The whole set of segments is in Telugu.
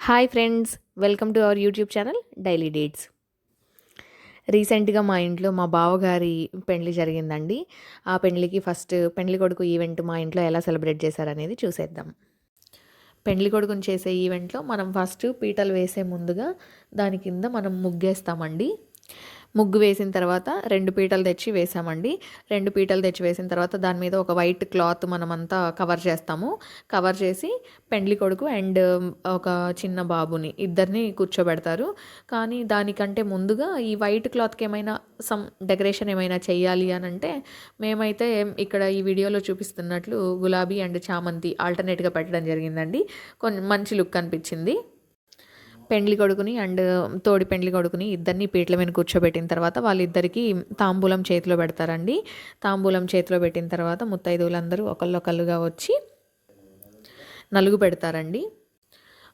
Hi friends welcome to our YouTube channel daily dates. రీసెంట్గా మా ఇంట్లో మా బావగారి పెళ్ళి జరిగిందండి. ఆ పెళ్ళికి ఫస్ట్ పెళ్ళి కొడుకు ఈవెంట్ మా ఇంట్లో ఎలా సెలబ్రేట్ చేశారనేది చూసేద్దాం. పెళ్ళి కొడుకుని చేసే ఈవెంట్లో మనం ఫస్ట్ పీటలు వేసే ముందుగా దాని కింద మనం ముగ్గేస్తామండి. ముగ్గు వేసిన తర్వాత రెండు పీటలు తెచ్చి వేసామండి. రెండు పీటలు తెచ్చి వేసిన తర్వాత దాని మీద ఒక వైట్ క్లాత్ మనమంతా కవర్ చేస్తాము. కవర్ చేసి పెండ్లి కొడుకు అండ్ ఒక చిన్న బాబుని ఇద్దరిని కూర్చోబెడతారు. కానీ దానికంటే ముందుగా ఈ వైట్ క్లాత్కి ఏమైనా సమ్ డెకరేషన్ ఏమైనా చేయాలి అని అంటే మేమైతే ఇక్కడ ఈ వీడియోలో చూపిస్తున్నట్లు గులాబీ అండ్ చామంతి ఆల్టర్నేట్గా పెట్టడం జరిగిందండి. కొన్ని మంచి లుక్ అనిపించింది. పెండ్లి కొడుకుని అండ్ తోడి పెండ్లి కొడుకుని ఇద్దరిని పీటల మీద కూర్చోబెట్టిన తర్వాత వాళ్ళిద్దరికి తాంబూలం చేతిలో పెడతారండి. తాంబూలం చేతిలో పెట్టిన తర్వాత ముత్తైదువులందరూ ఒకళ్ళొకళ్ళుగా వచ్చి నలుగు పెడతారండి.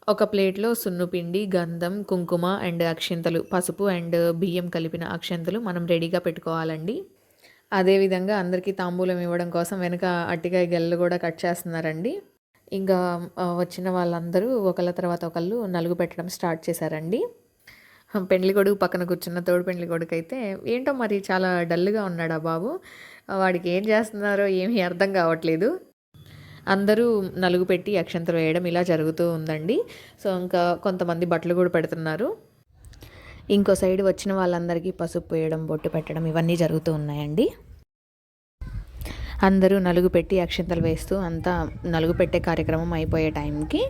ఒక ప్లేట్లో సున్నుపిండి గంధం కుంకుమ అండ్ అక్షింతలు పసుపు అండ్ బియ్యం కలిపిన అక్షంతలు మనం రెడీగా పెట్టుకోవాలండి. అదేవిధంగా అందరికీ తాంబూలం ఇవ్వడం కోసం వెనుక అట్టికాయ గెల్లు కూడా కట్ చేస్తున్నారండి. ఇంకా వచ్చిన వాళ్ళందరూ ఒకళ్ళ తర్వాత ఒకళ్ళు నలుగు పెట్టడం స్టార్ట్ చేశారండి. పెండ్లి కొడుకు పక్కన కూర్చున్న తోడు పెండ్లి కొడుకు అయితే ఏంటో మరి చాలా డల్గా ఉన్నాడు ఆ బాబు? వాడికి ఏం చేస్తున్నారో ఏమీ అర్థం కావట్లేదు. అందరూ నలుగు పెట్టి అక్షంతలు వేయడం ఇలా జరుగుతూ ఉందండి. సో ఇంకా కొంతమంది బట్టలు కూడా పెడుతున్నారు. ఇంకో సైడ్ వచ్చిన వాళ్ళందరికీ పసుపు వేయడం బొట్టు పెట్టడం ఇవన్నీ జరుగుతూ ఉన్నాయండి. అందరూ నలుగు పెట్టి అక్షింతలు వేస్తూ అంతా నలుగు పెట్టే కార్యక్రమం అయిపోయే టైంకి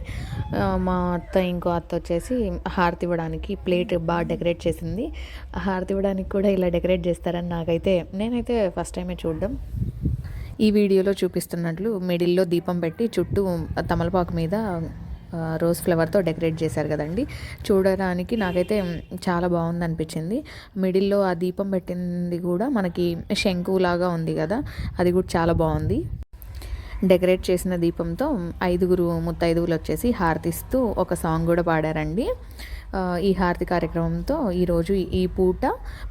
మా అత్త ఇంకో అత్త వచ్చేసి హారతి ఇవ్వడానికి ప్లేట్ బాగా డెకరేట్ చేసింది. హారతి ఇవ్వడానికి కూడా ఇలా డెకరేట్ చేస్తారని నాకైతే నేనైతే ఫస్ట్ టైమే చూడడం. ఈ వీడియోలో చూపిస్తున్నట్లు మిడిల్లో దీపం పెట్టి చుట్టూ తమలపాకు మీద రోజ్ ఫ్లవర్తో డెకరేట్ చేశారు కదండి. చూడడానికి నాకైతే చాలా బాగుంది అనిపించింది మిడిల్లో ఆ దీపం పెట్టింది కూడా మనకి శంకులాగా ఉంది కదా అది కూడా చాలా బాగుంది. డెకరేట్ చేసిన దీపంతో ఐదుగురు ముత్తైదుగులు వచ్చేసి హారతిస్తూ ఒక సాంగ్ కూడా పాడారండి. ఈ హారతి కార్యక్రమంతో ఈరోజు ఈ పూట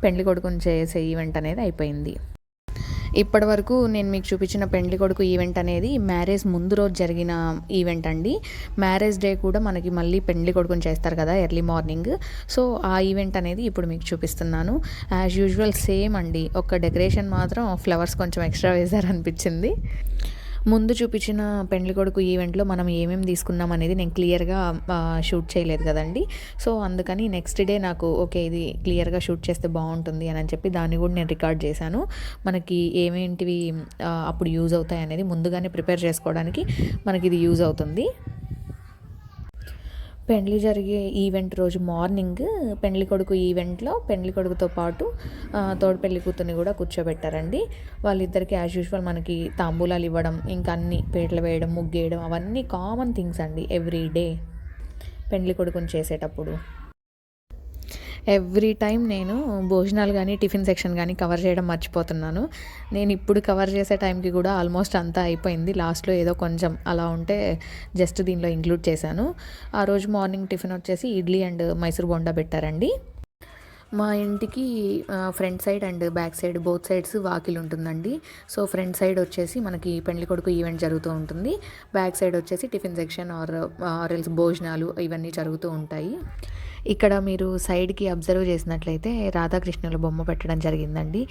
పెండ్లి కొడుకుని చేసే ఈవెంట్ అనేది అయిపోయింది. ఇప్పటి వరకు నేను మీకు చూపించిన పెండ్లి కొడుకు ఈవెంట్ అనేది మ్యారేజ్ ముందు రోజు జరిగిన ఈవెంట్ అండి. మ్యారేజ్ డే కూడా మనకి మళ్ళీ పెండ్లి కొడుకుని చేస్తారు కదా ఎర్లీ మార్నింగ్. సో ఆ ఈవెంట్ అనేది ఇప్పుడు మీకు చూపిస్తున్నాను. యాజ్ యూజువల్ సేమ్ అండి. ఒక డెకరేషన్ మాత్రం ఫ్లవర్స్ కొంచెం ఎక్స్ట్రా వేశారనిపించింది. ముందు చూపించిన పెండ్లి కొడుకు ఈవెంట్లో మనం ఏమేమి తీసుకున్నాం అనేది నేను క్లియర్గా షూట్ చేయలేదు కదండి. సో అందుకని నెక్స్ట్ డే నాకు ఓకే ఇది క్లియర్గా షూట్ చేస్తే బాగుంటుంది అని చెప్పి దాన్ని కూడా నేను రికార్డ్ చేశాను. మనకి ఏమేంటివి అప్పుడు యూజ్ అవుతాయి అనేది ముందుగానే ప్రిపేర్ చేసుకోవడానికి మనకి ఇది యూజ్ అవుతుంది. పెండ్లి జరిగే ఈవెంట్ రోజు మార్నింగ్ పెండ్లి కొడుకు ఈవెంట్లో పెండ్లి కొడుకుతో పాటు తోడు పెళ్ళి కూతుర్ని కూడా కూర్చోబెట్టారండి. వాళ్ళిద్దరికి యాజ్ యూజువల్ మనకి తాంబూలాలు ఇవ్వడం ఇంకా అన్ని పేటలు వేయడం ముగ్గేయడం అవన్నీ కామన్ థింగ్స్ అండి ఎవ్రీ డే పెండ్లి కొడుకుని చేసేటప్పుడు. ఎవ్రీ టైం నేను భోజనాలు కానీ టిఫిన్ సెక్షన్ కానీ కవర్ చేయడం మర్చిపోతున్నాను. నేను ఇప్పుడు కవర్ చేసే టైంకి కూడా ఆల్మోస్ట్ అంతా అయిపోయింది. లాస్ట్లో ఏదో కొంచెం అలా ఉంటే జస్ట్ దీనిలో ఇంక్లూడ్ చేశాను. ఆ రోజు మార్నింగ్ టిఫిన్ వచ్చేసి ఇడ్లీ అండ్ మైసూర్ బొండా పెట్టారండి. మా ఇంటికి front side and back side both sides వాకిల్ ఉంటుందండి. సో ఫ్రంట్ సైడ్ వచ్చేసి మనకి పెళ్ళి కొడుకు ఈవెంట్ జరుగుతూ ఉంటుంది. బ్యాక్ సైడ్ వచ్చేసి టిఫిన్ సెక్షన్ ఆర్ ఆర్ఎల్స్ భోజనాలు ఇవన్నీ జరుగుతూ ఉంటాయి. ఇక్కడ మీరు సైడ్కి అబ్జర్వ్ చేసినట్లయితే రాధాకృష్ణుల బొమ్మ పెట్టడం జరిగిందండి.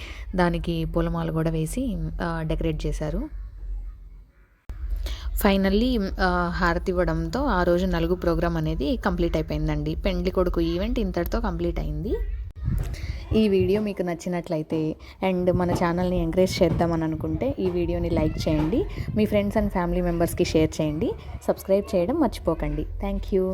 దానికి పూలమాలు కూడా వేసి డెకరేట్ చేశారు. ఫైనల్లీ హారతి ఇవ్వడంతో ఆ రోజు నలుగు ప్రోగ్రామ్ అనేది కంప్లీట్ అయిపోయిందండి. పెండ్లి కొడుకు ఈవెంట్ ఇంతటితో కంప్లీట్ అయింది. ఈ వీడియో మీకు నచ్చినట్లయితే అండ్ మన ఛానల్ని ఎంకరేజ్ చేద్దామని అనుకుంటే ఈ వీడియోని లైక్ చేయండి. మీ ఫ్రెండ్స్ అండ్ ఫ్యామిలీ మెంబర్స్కి షేర్ చేయండి. సబ్స్క్రైబ్ చేయడం మర్చిపోకండి. Thank you.